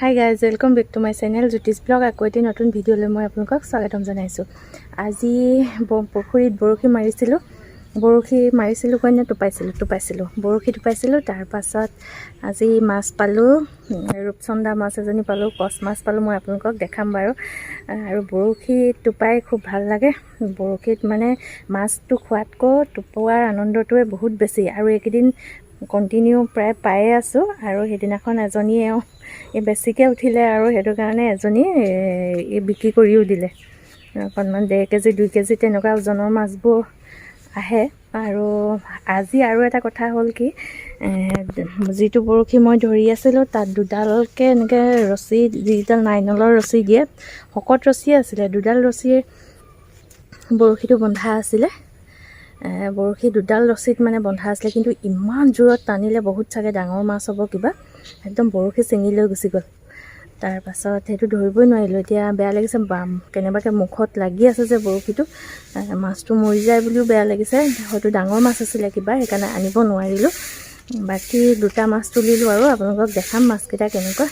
Hi guys welcome back to my channel Jyotish blog আকৌ এটি নতুন ভিডিঅ'লৈ মই আপোনালোকক স্বাগতম জনাইছোঁ। আজি পুখুৰীত বৰশী মাৰিছিলোঁ। বৰশী মাৰিছিলোঁ কইনে টোপাইছিলোঁ টোপাইছিলোঁ। বৰশী টোপাইছিলোঁ তাৰপাছত আজি মাছ পালোঁ। ৰূপচন্দা মাছ এজনী পালোঁ কচ মাছ পালোঁ মই আপোনালোকক দেখাম বাৰু। আৰু বৰশী টোপাই খুব ভাল লাগে। বৰশীত মানে মাছটো খোৱাতকৈ টোপোৱাৰ আনন্দটোৱে বহুত বেছি। আৰু এইকেইদিন কণ্টিনিউ প্ৰায় পায়ে আছোঁ আৰু সেইদিনাখন এজনীয়ে এই বেছিকৈ উঠিলে আৰু সেইটো কাৰণে এজনী বিক্ৰী কৰিও দিলে। অকণমান ডেৰ কেজি দুই কেজি তেনেকুৱা ওজনৰ মাছবোৰ আহে। আৰু আজি আৰু এটা কথা হ'ল কি যিটো বৰশী মই ধৰি আছিলোঁ তাত দুডালকৈ এনেকৈ ৰছী যিডাল নাইনলৰ ৰছী দিয়ে শকত ৰছীয়ে আছিলে। দুডাল ৰছীয়ে বৰশীটো বন্ধা আছিলে। বৰশী দুডাল ৰছীত মানে বন্ধা আছিলে কিন্তু ইমান জোৰত টানিলে বহুত চাগে ডাঙৰ মাছ হ'ব কিবা। একদম বৰশী ছিঙি লৈ গুচি গ'ল। তাৰপাছত সেইটো ধৰিবই নোৱাৰিলোঁ। এতিয়া বেয়া লাগিছে বাম কেনেবাকৈ মুখত লাগি আছে যে বৰশীটো। মাছটো মৰি যায় বুলিও বেয়া লাগিছে। হয়তো ডাঙৰ মাছ আছিলে কিবা সেইকাৰণে আনিব নোৱাৰিলোঁ। বাকী দুটা মাছ তুলিলোঁ আৰু আপোনালোকক দেখাম মাছকেইটা কেনেকুৱা।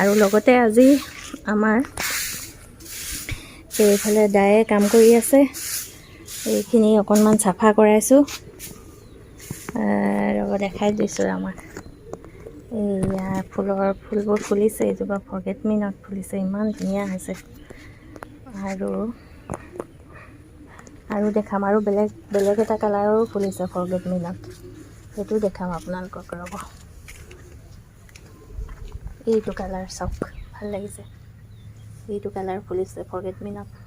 আৰু লগতে আজি আমাৰ এইফালে দায়ে কাম কৰি আছে। এইখিনি অকণমান চাফা কৰাইছোঁ। ৰ'ব দেখাই দিছোঁ আমাক। এইয়া ফুলৰ ফুলবোৰ ফুলিছে মি নট ফুলিছে ইমান ধুনীয়া হৈছে। আৰু আৰু দেখাম আৰু বেলেগ বেলেগ এটা কালাৰৰো ফুলিছে নট সেইটো দেখাম আপোনালোকক ৰ'ব। এইটো কালাৰ চাওক ভাল লাগিছে। এইটো কালাৰ ফুলিছে এইটো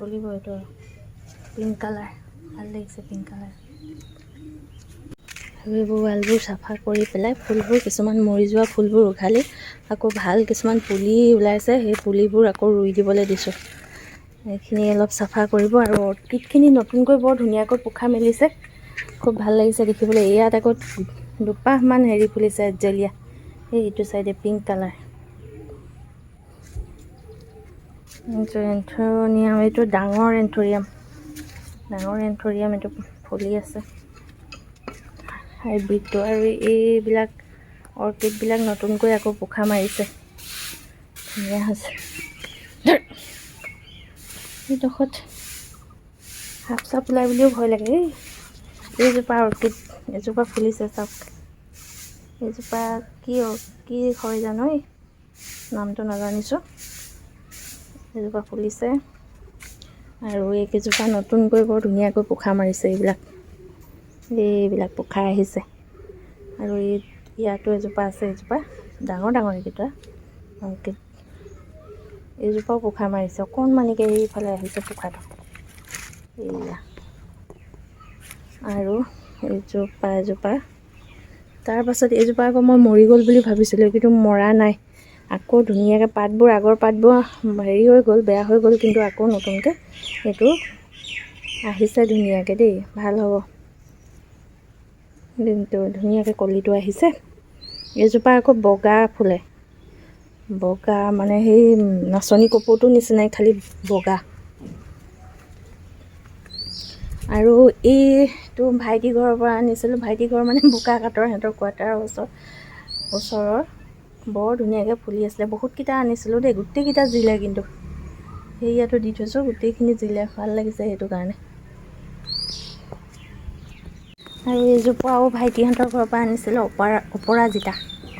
ফুলিব এইটো পিংক কালাৰ ভাল লাগিছে পিংক কালাৰ এইবোৰ ৱালবোৰ চাফা কৰি পেলাই ফুলবোৰ কিছুমান মৰি যোৱা ফুলবোৰ উঘালি আকৌ ভাল কিছুমান পুলি ওলাইছে সেই পুলিবোৰ আকৌ ৰুই দিবলৈ দিছোঁ। এইখিনি অলপ চাফা কৰিব আৰু অৰ্কিডখিনি নতুনকৈ বৰ ধুনীয়াকৈ পোখা মেলিছে। খুব ভাল লাগিছে দেখিবলৈ। ইয়াত আকৌ দুপাহমান হেৰি ফুলিছে জেলিয়া। এই ইটো চাইডে পিংক কালাৰ এন্থনিয়াম এইটো ডাঙৰ এন্থৰিয়াম ডাঙৰ এন্থৰিয়াম এইটো ফুলি আছে. হাইব্ৰিডটো আৰু এইবিলাক অৰ্কিডবিলাক নতুনকৈ আকৌ পোখা মাৰিছে। ধুনীয়া হৈছে। এইডোখৰত সাপ চাপ ওলাই বুলিও ভয় লাগে। এই এইজোপা অৰ্কিড এজোপা ফুলিছে চাওক। এইজোপা কি কি হয় জানো নামটো নাজানিছোঁ। এজোপা ফুলিছে আৰু এইকেইজোপা নতুনকৈ বৰ ধুনীয়াকৈ পোখা মাৰিছে এইবিলাক। এইবিলাক পোখা আহিছে। আৰু এই ইয়াতো এজোপা আছে এজোপা ডাঙৰ ডাঙৰ এইকেইটা। এইজোপাও পোখা মাৰিছে। অকণমানিকৈ এইফালে আহিছে পোখাটো। এইয়া। আৰু এইজোপা এজোপা। তাৰপাছত এইজোপা আকৌ মই মৰি গ'ল বুলি ভাবিছিলোঁ কিন্তু মৰা নাই। আকৌ ধুনীয়াকৈ পাতবোৰ আগৰ পাতবোৰ হেৰি হৈ গ'ল বেয়া হৈ গ'ল কিন্তু আকৌ নতুনকৈ এইটো আহিছে ধুনীয়াকৈ দেই ভাল হ'ব। দিনটো ধুনীয়াকৈ কলিটো আহিছে। এইজোপা আকৌ বগা ফুলে। বগা মানে সেই নাচনী কপৌটোৰ নিচিনাই খালি বগা। আৰু এইটো ভাইটি ঘৰৰ পৰা আনিছিলোঁ। ভাইটি ঘৰ মানে বোকা কাটৰ সিহঁতৰ কোৱাৰ্টাৰৰ ওচৰ ওচৰৰ। বৰ ধুনীয়াকৈ ফুলি আছিলে। বহুতকেইটা আনিছিলোঁ দেই গোটেইকেইটা জিলে কিন্তু। সেয়াতো দি থৈছোঁ গোটেইখিনি জিলে। ভাল লাগিছে সেইটো কাৰণে। আৰু এইজোপাও ভাইটিহঁতৰ ঘৰৰ পৰা আনিছিলোঁ অপৰা অপৰাজিতা।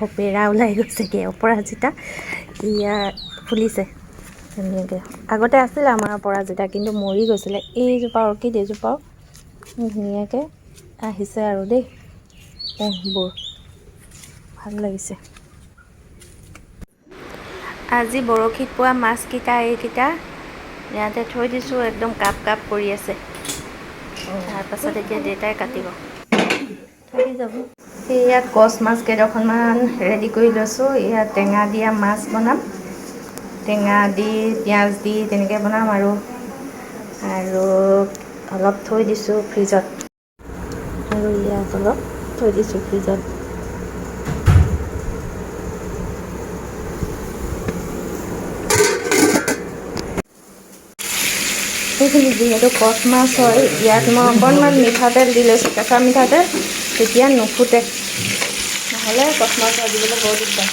অপেৰা ওলাই গৈছেগৈ অপৰাজিতা। ইয়াত ফুলিছে ধুনীয়াকৈ। আগতে আছিলে আমাৰ অপৰাজিতা কিন্তু মৰি গৈছিলে। এইজোপা অৰ্কিড এইজোপাও ধুনীয়াকৈ আহিছে আৰু দেই। পোহবোৰ ভাল লাগিছে। আজি বৰশীত পোৱা মাছকেইটা এইকেইটা ইয়াতে থৈ দিছোঁ একদম কাপ কাপ কৰি আছে। তাৰপাছত এতিয়া দেউতাই কাটিব। ইয়াত কচ মাছ কেইডোখৰমান ৰেডি কৰি লৈছোঁ। ইয়াত টেঙা দিয়া মাছ বনাম। টেঙা দি পিঁয়াজ দি তেনেকৈ বনাম আৰু। আৰু অলপ থৈ দিছোঁ ফ্ৰিজত আৰু ইয়াত অলপ থৈ দিছোঁ ফ্ৰিজত সেইখিনি যিহেতু কচ মাছ হয় ইয়াত মই অকণমান মিঠাতেল দি লৈছোঁ কেঁচা মিঠাতেল তেতিয়া নুফুটে। নহ'লে কচ মাছ ভাজিবলৈ বৰ দিগদাৰ